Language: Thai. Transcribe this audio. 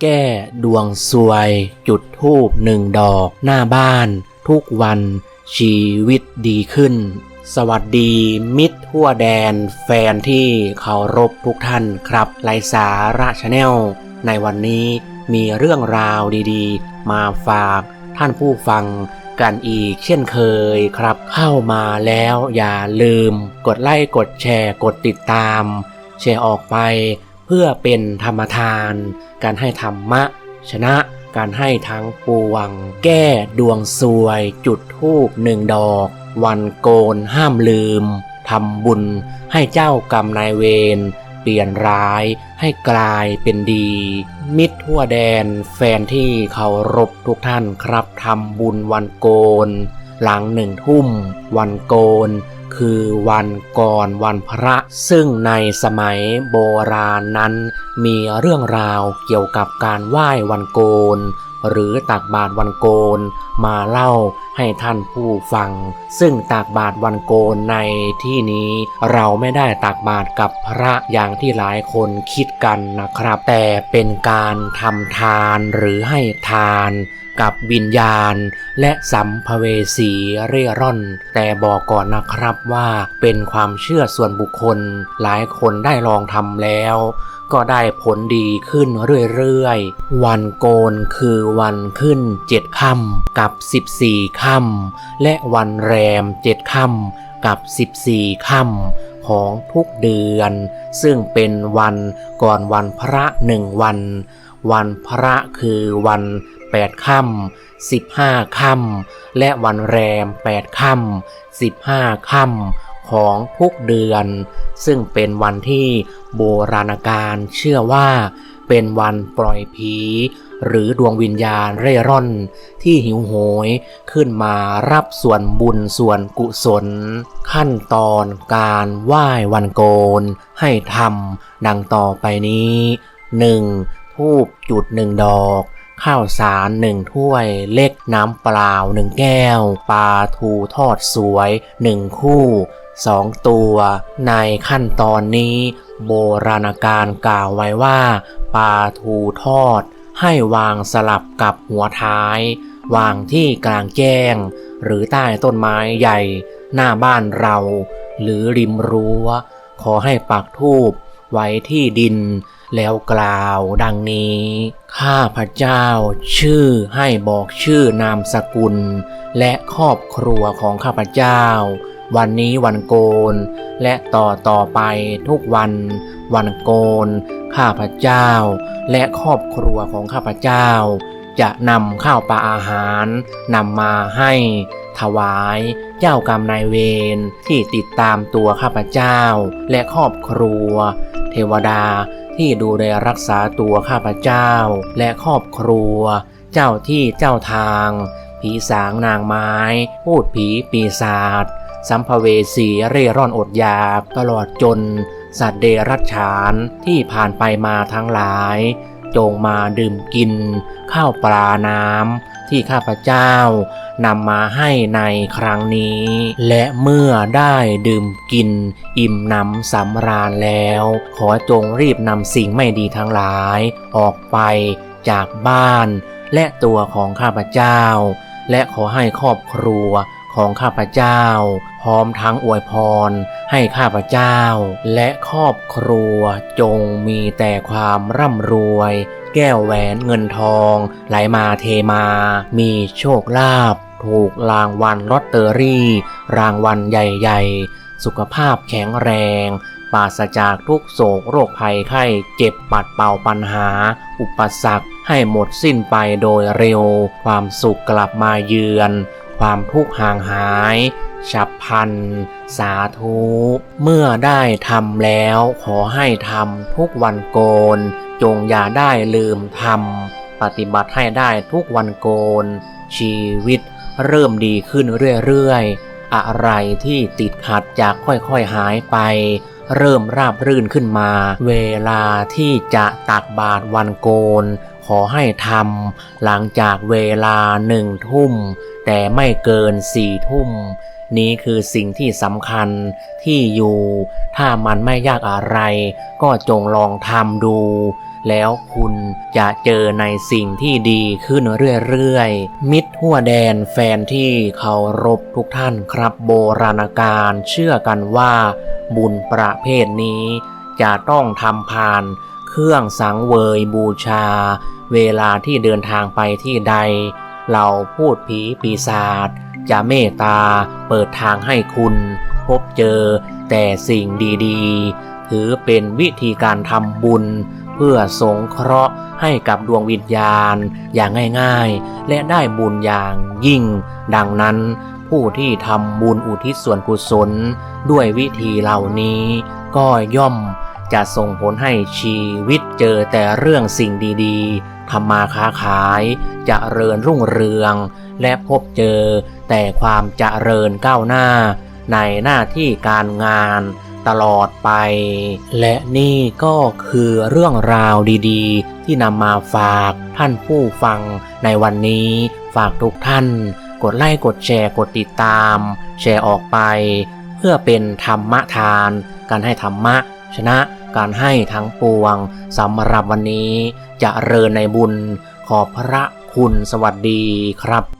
แก้ดวงซวย จุดทูบหนึ่งดอก หน้าบ้าน ทุกวัน ชีวิตดีขึ้น สวัสดีมิตรทั่วแดน แฟนที่เคารพทุกท่านครับไลสาระชาแนล ในวันนี้มีเรื่องราวดีๆ มาฝากท่านผู้ฟังกันอีกเช่นเคยครับ เข้ามาแล้วอย่าลืม กดไลค์กดแชร์กดติดตาม แชร์ออกไป พื่อเป็นธรรมทาน การให้ธรรมะ ชนะการให้ทั้งปวง แก้ดวงซวย จุดทูบหนึ่งดอก วันโกนห้ามลืมทำบุญให้เจ้ากรรมนายเวร เปลี่ยนร้ายให้กลายเป็นดี มิตรทั่วแดนแฟนที่เคารพทุกท่านครับทำบุญวันโกน หลังหนึ่งทุ่ม วันโกน คือวันก่อนวันพระ ซึ่งในสมัยโบราณนั้น มีเรื่องราวเกี่ยวกับการไหว้วันโกน หรือตักบาตรวันโกนมาเล่าให้ท่านผู้ฟัง ซึ่งตักบาตรวันโกนในที่นี้เราไม่ได้ตักบาตรกับพระอย่างที่หลายคนคิดกันนะครับ แต่เป็นการทำทานหรือให้ทานกับวิญญาณและสัมภเวสีเร่ร่อน แต่บอกก่อนนะครับว่าเป็นความเชื่อส่วนบุคคล หลายคนได้ลองทำแล้ว ก็ได้ผลดีขึ้นเรื่อยๆ วันโกนคือวันขึ้นเจ็ดค่ำกับ14ค่ำและวันแรมเจ็ดค่ำกับ14ค่ำของทุกเดือน ซึ่งเป็นวันก่อนวันพระหนึ่งวัน วันพระคือวันแปดค่ำสิบห้าค่ำและวันแรมแปดค่ำสิบห้าค่ำ ของทุกเดือน ซึ่งเป็นวันที่โบราณการเชื่อว่า เป็นวันปล่อยผี หรือดวงวิญญาณเร่ร่อน ที่หิวโหยขึ้นมารับส่วนบุญส่วนกุศล ขั้นตอนการไหว้วันโกน ให้ทำดังต่อไปนี้ 1. ทูบจุดหนึ่งดอก ข้าวสารหนึ่งถ้วย เล็กน้ำเปล่าหนึ่งแก้ว ปลาทูทอดสวยหนึ่งคู่สองตัว ในขั้นตอนนี้ โบราณการกล่าวไว้ว่า ปลาทูทอด ให้วางสลับกับหัวท้าย วางที่กลางแจ้ง หรือใต้ต้นไม้ใหญ่ หน้าบ้านเรา หรือริมรั้ว ขอให้ปักทูบไว้ที่ดิน แล้วกล่าวดังนี้ ข้าพระเจ้าชื่อให้บอกชื่อนามสกุล และครอบครัวของข้าพเจ้า วันนี้วันโกน และต่อต่อไปทุกวัน วันโกน ข้าพเจ้า และครอบครัวของข้าพเจ้า จะนำข้าวปลาอาหารนำมาให้ถวายเจ้ากรรมนายเวรที่ติดตามตัวข้าพเจ้า และครอบครัว เทวดา ที่ดูแลรักษาตัวข้าพเจ้า และครอบครัว เจ้าที่เจ้าทาง ผีสางนางไม้ พูดผีปีศาจสัมภเวสีเร่ร่อนอดอยากตลอดจน สัตว์เดรัจฉานที่ผ่านไปมาทั้งหลาย จงมาดื่มกิน ข้าวปลาน้ำ ที่ข้าพเจ้านำมาให้ในครั้งนี้ และเมื่อได้ดื่มกิน อิ่มน้ำสำราญแล้ว ขอจงรีบนำสิ่งไม่ดีทั้งหลาย ออกไปจากบ้าน และตัวของข้าพเจ้า และขอให้ครอบครัว ของข้าพเจ้า พร้อมทั้งอวยพรให้ข้าพเจ้า และครอบครัวจงมีแต่ความร่ำรวย แก้วแหวนเงินทอง ไหลมาเทมา มีโชคลาภถูกรางวัลลอตเตอรี่ รางวัลใหญ่ ๆ สุขภาพแข็งแรงปราศจากทุกโศกโรคภัยไข้เจ็บปัดเป่าปัญหา อุปสรรคให้หมดสิ้นไปโดยเร็ว ความสุขกลับมาเยือน ความทุกข์ห่างหาย ฉับพลัน สาธุ เมื่อได้ทำแล้วขอให้ทำทุกวันโกน จงอย่าได้ลืมทำปฏิบัติให้ได้ทุกวันโกน ชีวิตเริ่มดีขึ้นเรื่อยๆ อะไรที่ติดขัดจากค่อยๆหายไป เริ่มราบรื่นขึ้นมา เวลาที่จะตักบาตรวันโกน ขอให้ทำหลังจากเวลาหนึ่งทุ่ม แต่ไม่เกินสี่ทุ่ม นี้คือสิ่งที่สำคัญที่อยู่ ถ้ามันไม่ยากอะไร ก็จงลองทำดู แล้วคุณจะเจอในสิ่งที่ดีขึ้นเรื่อยๆ มิตรหัวแดนแฟนที่เคารพทุกท่านครับโบราณการเชื่อกันว่า บุญประเภทนี้จะต้องทำผ่าน เครื่องสังเวยบูชา เวลาที่เดินทางไปที่ใด เราพูดผีปีศาจจะเมตตาเปิดทางให้คุณพบเจอแต่สิ่งดีๆ ถือเป็นวิธีการทำบุญ เพื่อสงเคราะห์ให้กับดวงวิญญาณอย่างง่ายๆ และได้บุญอย่างยิ่ง ดังนั้นผู้ที่ทำบุญอุทิศส่วนกุศล ด้วยวิธีเหล่านี้ก็ย่อม จะส่งผลให้ชีวิตเจอแต่เรื่องสิ่งดีๆทำมาค้าขายจเจริญรุ่งเรือง และพบเจอแต่ความจเจริญก้าวหน้า ในหน้าที่การงานตลอดไป และนี่ก็คือเรื่องราวดีๆ ที่นำมาฝากท่านผู้ฟังในวันนี้ ฝากทุกท่าน กดไลค์กดแชร์กดติดตาม แชร์ออกไป เพื่อเป็นธรรมทาน การให้ธรรมะชนะ การให้ทั้งปวงสำหรับวันนี้จะเริญในบุญขอบพระคุณสวัสดีครับ